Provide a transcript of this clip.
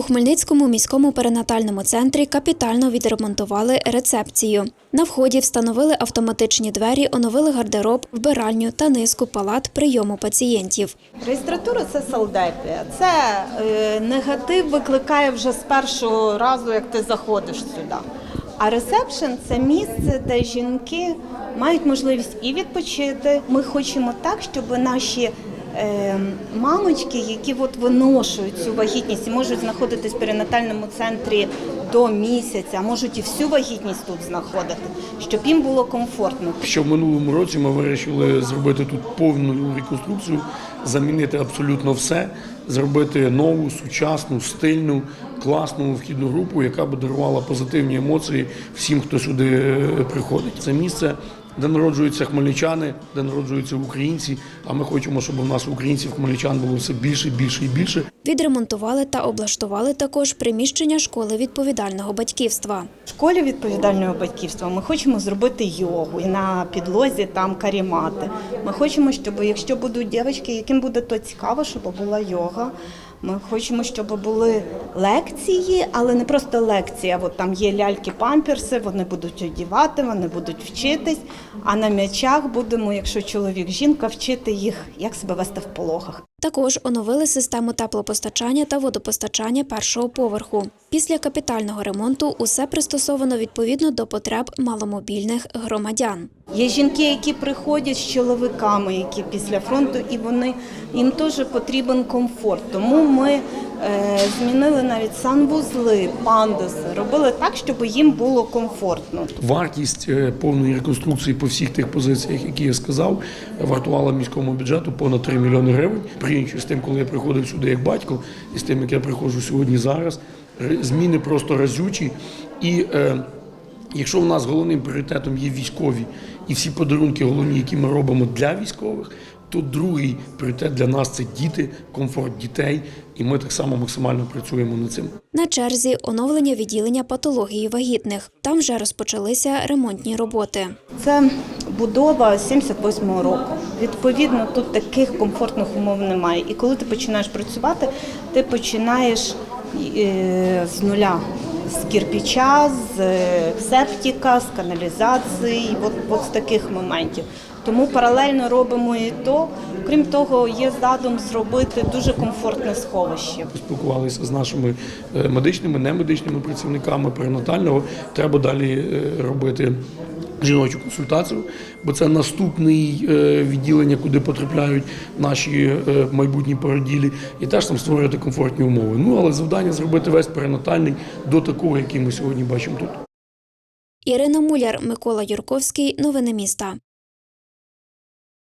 У Хмельницькому міському перинатальному центрі капітально відремонтували рецепцію. На вході встановили автоматичні двері, оновили гардероб, вбиральню та низку палат прийому пацієнтів. Реєстратура це салдепія. Це е, негатив викликає вже з першого разу, як ти заходиш сюди. А ресепшн це місце, де жінки мають можливість і відпочити. Ми хочемо так, щоб наші мамочки, які от виношують цю вагітність і можуть знаходитись в перинатальному центрі до місяця, можуть і всю вагітність тут знаходити, щоб їм було комфортно. Що в минулому році ми вирішили зробити тут повну реконструкцію, замінити абсолютно все, зробити нову, сучасну, стильну, класну вхідну групу, яка б дарувала позитивні емоції всім, хто сюди е, приходить. Це місце, де народжуються хмельничани, де народжуються українці. А ми хочемо, щоб у нас українців, хмельничан було все більше, більше і більше. Відремонтували та облаштували також приміщення школи відповідального батьківства. В школі відповідального батьківства ми хочемо зробити йогу і на підлозі там карімати. Ми хочемо, щоб якщо будуть дівчатки, яким буде то цікаво, щоб була йога. Ми хочемо, щоб були лекції, але не просто лекція. от там є ляльки-памперси, вони будуть одівати, вони будуть вчитись. А на м'ячах будемо, якщо чоловік, жінка, вчити їх, як себе вести в пологах. Також оновили систему теплопостачання та водопостачання першого поверху. Після капітального ремонту усе пристосовано відповідно до потреб маломобільних громадян. Є жінки, які приходять з чоловіками, які після фронту, і вони їм теж потрібен комфорт. Тому ми змінили навіть санвузли, пандуси, робили так, щоб їм було комфортно. Вартість е, повної реконструкції по всіх тих позиціях, які я сказав, вартувала міському бюджету понад 3 мільйони гривень. Порівнюючи з тим, коли я приходив сюди як батько, і з тим, як я приходжу сьогодні зараз, зміни просто разючі. І е, якщо у нас головним пріоритетом є військові і всі подарунки головні, які ми робимо для військових, то другий пріоритет для нас це діти, комфорт дітей, і ми так само максимально працюємо над цим. На черзі оновлення відділення патології вагітних. Там вже розпочалися ремонтні роботи. Це будова 78-го року. Відповідно, тут таких комфортних умов немає. І коли ти починаєш працювати, ти починаєш е, з нуля. З кирпича, з е, септика, з каналізації, от, от з таких моментів. Тому паралельно робимо і то. Крім того, є задум зробити дуже комфортне сховище. Спілкувалися з нашими е, медичними, немедичними працівниками перинатального. Треба далі е, робити жіночу консультацію, бо це наступне відділення, куди потрапляють наші е, майбутні породілі, і теж там створювати комфортні умови. Ну але завдання зробити весь перинатальний до такого, який ми сьогодні бачимо тут. Ірина Муляр, Микола Юрковський. Новини міста.